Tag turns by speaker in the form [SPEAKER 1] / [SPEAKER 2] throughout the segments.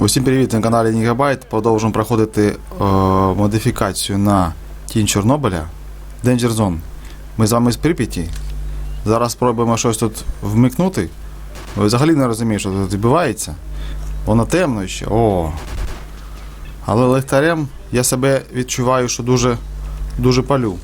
[SPEAKER 1] Усім привіт на каналі Гігабайт. Продовжуємо проходити е, модифікацію на Тінь Чорнобиля Danger Zone. Ми з вами з Прип'яті. Зараз спробуємо щось тут вмикнути. Ви взагалі не розумієте, що тут відбувається. Воно темно ще. О. Але легтарем я себе відчуваю, що дуже, дуже палю.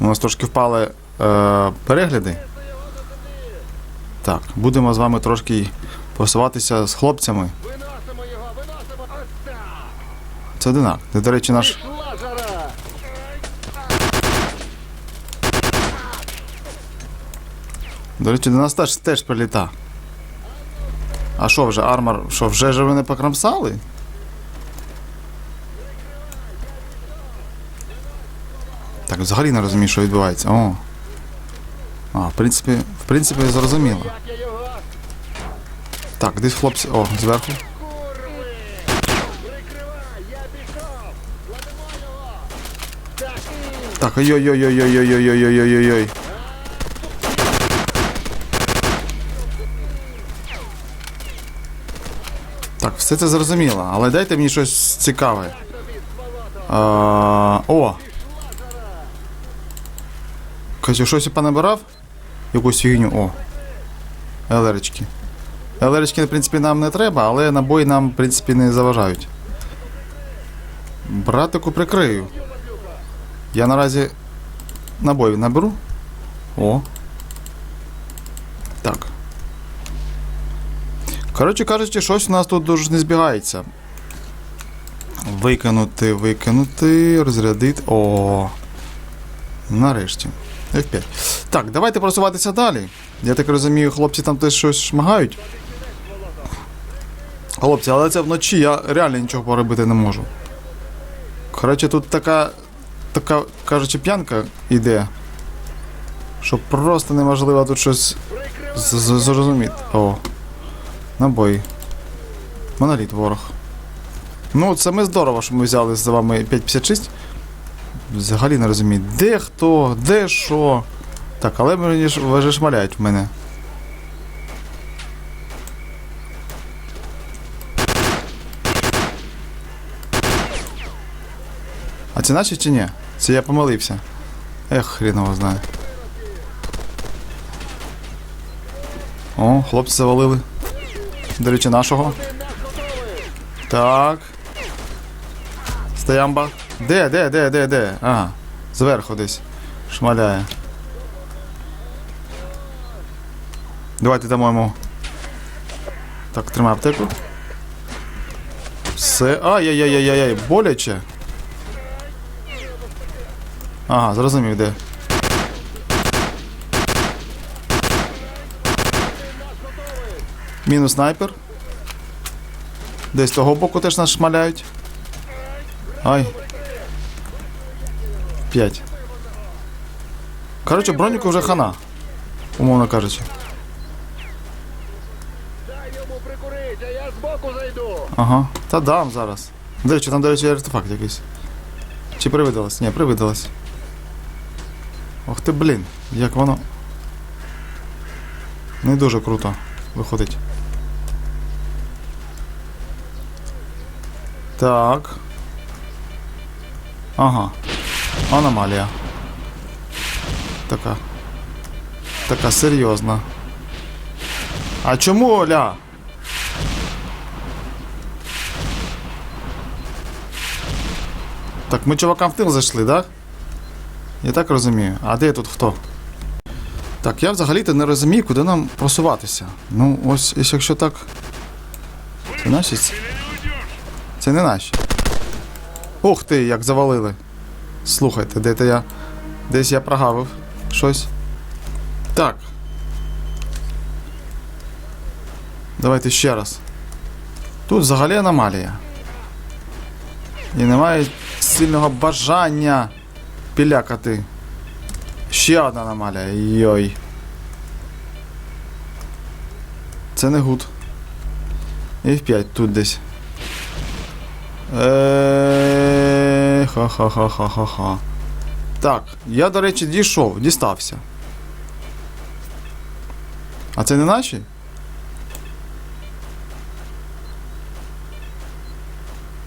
[SPEAKER 1] У нас трошки впали е, перегляди. Так, будемо з вами трошки просуватися з хлопцями.
[SPEAKER 2] Виносимо його, виносимо!
[SPEAKER 1] Це одинак. Це, до речі, наш. До речі, до нас теж, теж приліта. А що вже, армор? Що, вже ж ви не покромсали? Так, взагалі не розумію, що відбувається. О. А, в принципі, в принципі, зрозуміло. Так, десь хлопці. О, зверху.
[SPEAKER 2] Курви! Я пішов! Так і!
[SPEAKER 1] Так, ой-ой-ой-ой-ой-ой-ой-ой-ой-ой-ой. Так, все це зрозуміло, але дайте мені щось цікаве. А, о! Кажу, щось я понабирав? Якусь фігню. О. ЛРочки. ЛРочки, в принципі, нам не треба, але набої нам, в принципі, не заважають. Братику прикрию. Я наразі набоїв наберу. О. Так. Коротше кажучи, щось у нас тут дуже не збігається. Викинути, викинути, розрядити. О. Нарешті. F5. Так, давайте просуватися далі. Я так розумію, хлопці там теж щось шмагають. Хлопці, але це вночі, я реально нічого поробити не можу. Коротше, тут така така, кажучи, п'янка йде. Що просто неможливо тут щось зрозуміти. О. Набої. Моноліт ворог. Ну, це ми здорово, що ми взяли з вами 556. Взагалі не розумію, де хто, де що. Так, але мені ж ви же шмаляють в мене. А це наші чи ні? Це я помилився. Ех, хріново знає. О, хлопці завалили. До речі, нашого. Так. Стоямба. Де, де, де, де, де? Ага. Зверху десь. Шмаляє. Давайте дамо йому. Так, тримай аптеку. Все. Ай-яй-яй-яй-яй, боляче. Ага, зрозумів, де. Мінус снайпер. Десь того боку теж нас шмаляють. Ай. П'ять. Коротше, броніку вже хана. Умовно кажучи.
[SPEAKER 2] Дай йому прикурити, а я збоку зайду!
[SPEAKER 1] Ага. Та дам зараз. До речі, там, до речі, артефакт якийсь. Чи привидалось? Ні, привидалось. Ох ти, блін, як воно. Не дуже круто виходить. Так. Ага. Аномалія. Така. Така серйозна. А чому Оля? Так, ми чувакам в тил зайшли, так? Я так розумію. А де тут хто? Так, я взагалі-то не розумію, куди нам просуватися. Ну, ось, ось якщо так. Це наші? Це не наші. Ух ти, як завалили. Слухайте, де то я. Десь я прогавив щось. Так. Давайте ще раз. Тут взагалі аномалія. І немає сильного бажання пілякати. Ще одна аномалія. Йой. Це не гуд. F5 тут десь. Е. Ха-ха-ха-ха-ха-ха. Так, я, до речі, дійшов, дістався. А це не наші?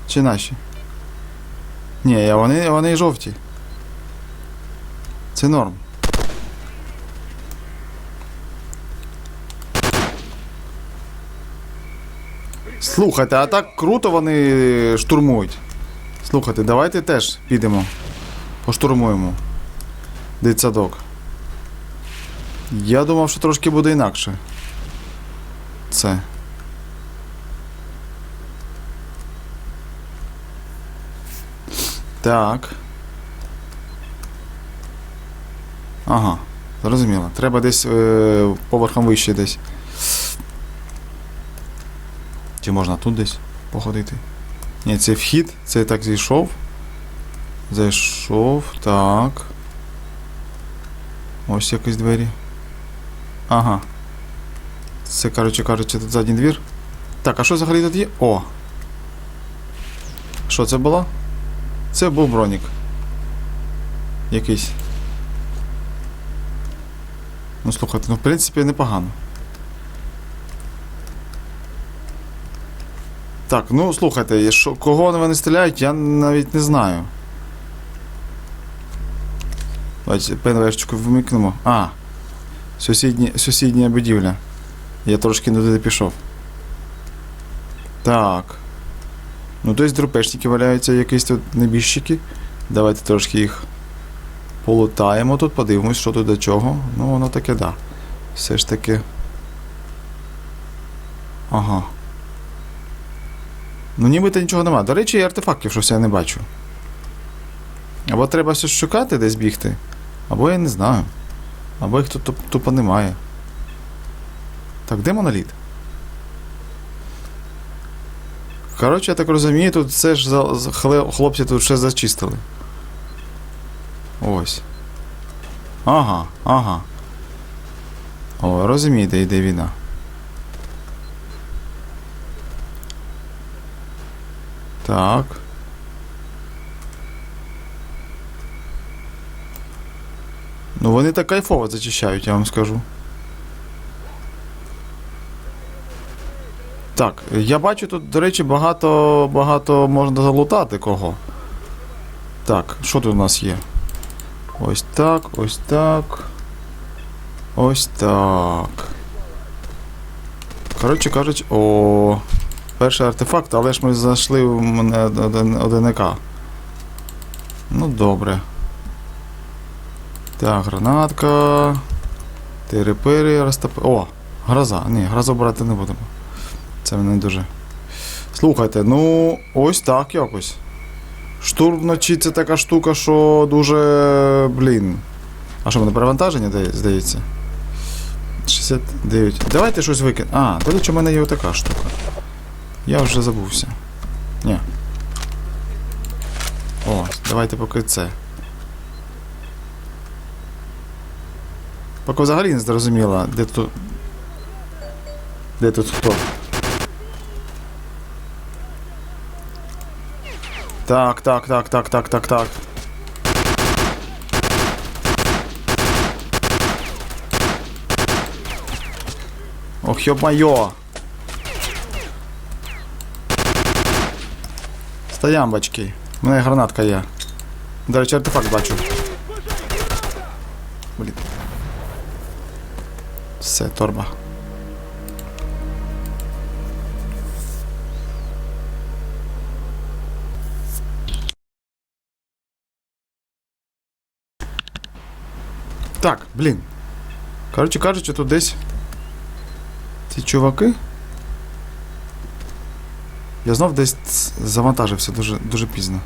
[SPEAKER 1] Чи наші? Ні, вони, вони жовті. Це норм. Слухайте, а так круто вони штурмують. Слухайте, давайте теж підемо. Поштурмуємо. Дитсадок. Я думав, що трошки буде інакше. Це. Так. Ага, зрозуміло. Треба десь е, поверхом вище десь. Чи можна тут десь походити? Ні, це вхід, це так зійшов. Зайшов, так. Ось якісь двері. Ага. Це, коротше кажучи, тут задній двір. Так, а що взагалі тут є? О! Що це було? Це був бронік. Якийсь. Ну слухайте, ну в принципі непогано. Так, ну слухайте, що, кого вони стріляють, я навіть не знаю. Давайте ПНВшечку вмикнемо. А. Сусідні, сусідня будівля. Я трошки не туди пішов. Так. Ну, десь друпешники валяються, якісь тут небіжчики. Давайте трошки їх полутаємо тут, подивимось, що тут до чого. Ну, воно таке, да. Все ж таки. Ага. Ну, нібито нічого нема. До речі, і артефактів щось я не бачу. Або треба щось шукати, десь бігти, або я не знаю. Або їх тут тупо немає. Так, де моноліт? Коротше, я так розумію, тут все ж хлопці тут ще зачистили. Ось. Ага, ага. О, розумієте, йде війна. Так. Ну вони так кайфово зачищають, я вам скажу. Так, я бачу тут, до речі, багато багато можна залутати кого. Так, що тут у нас є? Ось так, ось так. Ось так. Коротше кажучи, о. Перший артефакт, але ж ми знайшли в мене одиника. Ну, добре. Так, гранатка. Тири-пири, розтопи. О! Гроза. Ні, грозу брати не будемо. Це мене дуже. Слухайте, ну ось так якось. Штурм вночі це така штука, що дуже. блін. А що, мене перевантаження здається? 69. Давайте щось викинемо. А, до речі, у мене є отака штука. Я вже забувся. Ні. Ось, давайте поки це. Поки взагалі не зрозуміло, де тут. Де тут хто. Так, так, так, так, так, так, так. Ох, йо-майо. Стоям, бачки. У мене гранатка є. До речі, артефакт бачу. Блін. Все, торба. Так, блін. Коротше кажучи, тут десь. Ці чуваки. Я знов десь завантажився дуже, дуже пізно.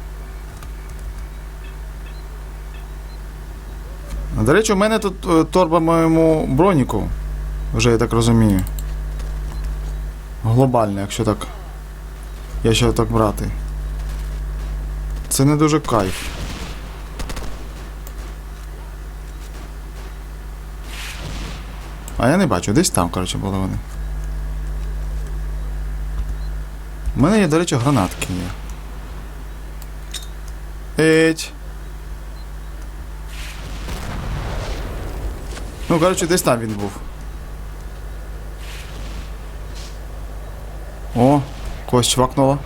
[SPEAKER 1] До речі, у мене тут е, торба моєму броніку. Вже я так розумію. Глобальна, якщо так. Якщо так брати. Це не дуже кайф. А я не бачу, десь там, коротше, були вони. У мене є, до речі, гранатки є. Еть. Ну, коротше, десь там він був. О, когось чвакнуло.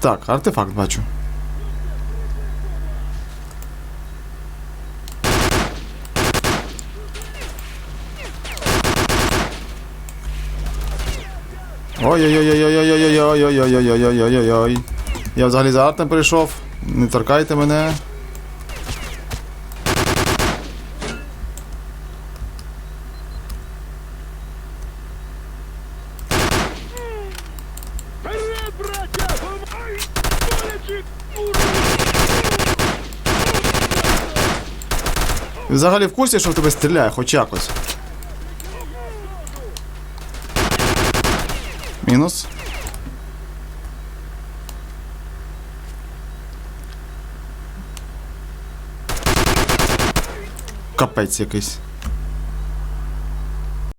[SPEAKER 1] Так, артефакт бачу. Ой-ой-ой-ой-ой-ой-ой-ой-ой-ой-ой-ой-ой-ой-ой-ой-ой. Я взагалі за артом прийшов. Не торкайте мене. Взагалі в курсі, що в тебе стріляє, хоч якось. Мінус. Капець якийсь.